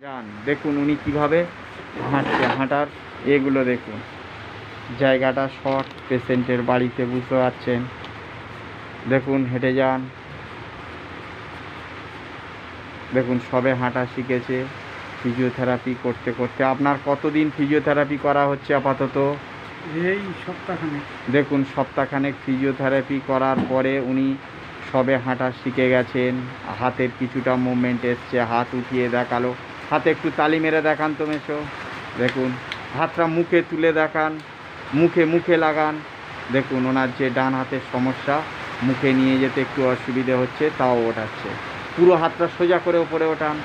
যান দেখুন উনি কীভাবে হাঁটছে হাঁটার এগুলো দেখুন। জায়গাটা শর্ট পেশেন্টের বাড়িতে বুঝতে পারছেন। দেখুন হেঁটে যান। দেখুন সবে হাঁটা শিখেছে ফিজিওথেরাপি করতে করতে। আপনার কতদিন ফিজিওথেরাপি করা হচ্ছে আপাতত? এই সপ্তাহখানেক। দেখুন সপ্তাহখানেক ফিজিওথেরাপি করার পরে উনি সবে হাঁটা শিখে গেছেন। হাতের কিছুটা মুভমেন্ট এসছে হাত উঠিয়ে দেখাল। হাতে একটু তালি মেরে দেখান তো মেশো। দেখুন হাতটা মুখে তুলে দেখান মুখে মুখে লাগান। দেখুন ওনার যে ডান হাতের সমস্যা মুখে নিয়ে যেতে একটু অসুবিধে হচ্ছে তাও ওঠাচ্ছে। পুরো হাতটা সোজা করে ওপরে ওঠান।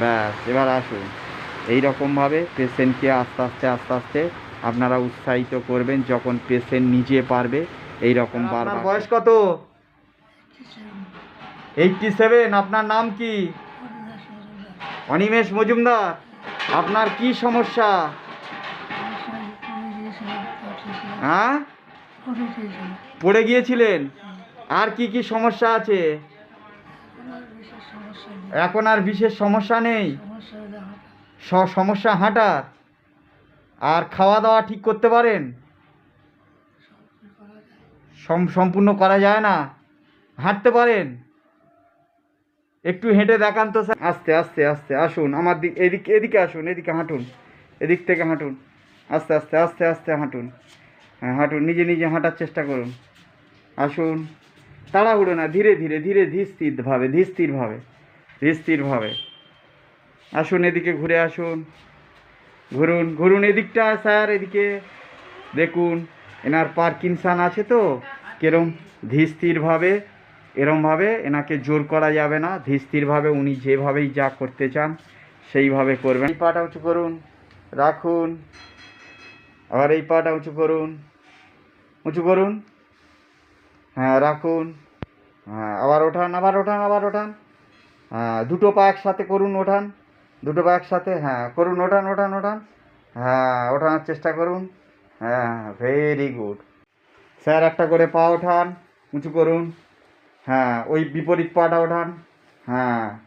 ব্যাস এবার আসুন। এই রকমভাবে পেশেন্টকে আস্তে আস্তে আস্তে আস্তে আপনারা উৎসাহিত করবেন যখন পেশেন্ট নিজে পারবে এই রকম বয়স কত? এইটটি সেভেন আপনার নাম কি? অনিমেষ মজুমদার, আপনার কি সমস্যা? হ্যাঁ? পড়ে গিয়েছিলেন? আর কি কি সমস্যা আছে? এখন আর বিশেষ সমস্যা নেই? সমস্যা হাঁটার? আর খাওয়া দাওয়া ঠিক করতে পারেন? সম- সম্পূর্ণ করা যায় না? হাঁটতে পারেন? একটু হেঁটে দেখান তো স্যার। আস্তে আস্তে আস্তে, আসুন। আমার দিক এদিকে এদিকে আসুন, এদিকে হাঁটুন। এদিক থেকে হাঁটুন। আস্তে আস্তে আস্তে আস্তে হাঁটুন। হ্যাঁ হাঁটুন। নিজে নিজে হাঁটার চেষ্টা করুন। আসুন। তাড়াহুড়ো না, ধীরে ধীরে ধীরে ধীর স্থিরভাবে ধীর স্থিরভাবে ধীর স্থিরভাবে আসুন এদিকে ঘুরে আসুন। ঘুরুন ঘুরুন এদিকটা স্যার, এদিকে। দেখুন, এনার পার্কিনসান আছে তো? কেরম? ধীর স্থিরভাবে এরমভাবে এনাকে জোর করা যাবে না। ধীর স্থিরভাবে উনি যেভাবেই যা করতে চান, সেইভাবে করবেন। এই পাটা উঁচু করুন, রাখুন। আবার এই পাটা উঁচু করুন উঁচু করুন। হ্যাঁ রাখুন। হ্যাঁ আবার ওঠান আবার ওঠান আবার ওঠান। হ্যাঁ দুটো পা একসাথে করুন, ওঠান। দুটো পা একসাথে হ্যাঁ করুন, ওঠান ওঠান ওঠান। হ্যাঁ ওঠানোর চেষ্টা করুন। হ্যাঁ ভেরি গুড। স্যার, একটা করে পা ওঠান, উঁচু করুন। হ্যাঁ ওই বিপরীত পাটা ওঠান। হ্যাঁ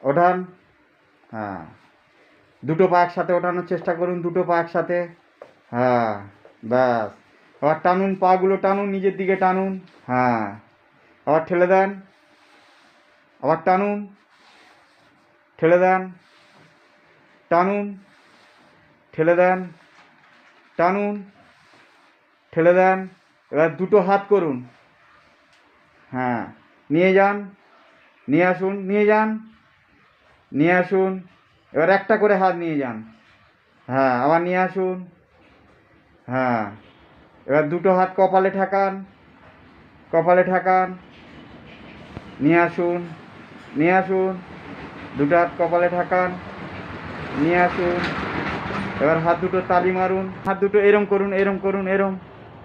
ওঠান। হ্যাঁ দুটো পা একসাথে ওঠানোর চেষ্টা করুন, দুটো পা একসাথে। হ্যাঁ ব্যাস। আবার টানুন, পাগুলো টানুন, নিজের দিকে টানুন। হ্যাঁ আবার ঠেলে দেন। আবার টানুন, ঠেলে দেন। টানুন, ঠেলে দেন। টানুন, ঠেলে দেন। এবার দুটো হাত করুন। হ্যাঁ নিয়ে যান, নিয়ে আসুন, নিয়ে যান, নিয়ে আসুন, এবার একটা করে হাত নিয়ে যান হ্যাঁ আবার নিয়ে আসুন হ্যাঁ এবার দুটো হাত কপালে ঠেকান কপালে ঠেকান, নিয়ে আসুন নিয়ে আসুন, দুটো হাত কপালে ঠেকান, নিয়ে আসুন, এবার হাত দুটো তালি মারুন, হাত দুটো এরম করুন এরম করুন, এরম,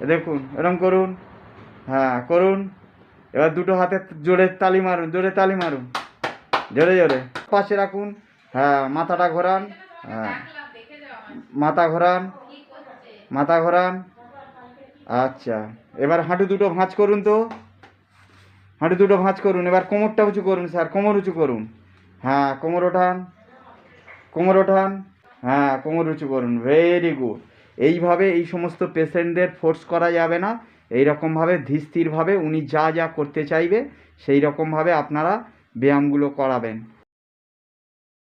দেখুন, এরম করুন হ্যাঁ করুন এবার দুটো হাতে জোরে তালি মারুন, জোরে তালি মারুন। জোরে জোরে। পাশে রাখুন। হ্যাঁ মাথাটা ঘোরান। হ্যাঁ। মাথা ঘোরান। মাথা ঘোরান। আচ্ছা। এবার হাঁটু দুটো ভাঁজ করুন তো। হাঁটু দুটো ভাঁজ করুন। এবার কোমরটা উঁচু করুন, স্যার। কোমর উঁচু করুন। হ্যাঁ কোমর ওঠান। কোমর ওঠান। হ্যাঁ কোমর উঁচু করুন। ভেরি গুড এইভাবে এই সমস্ত পেশেন্টদের ফোর্স করা যাবে না। এই রকমভাবে ধীর উনি যা যা করতে চাইবে সেই রকমভাবে আপনারা ব্যায়ামগুলো করাবেন।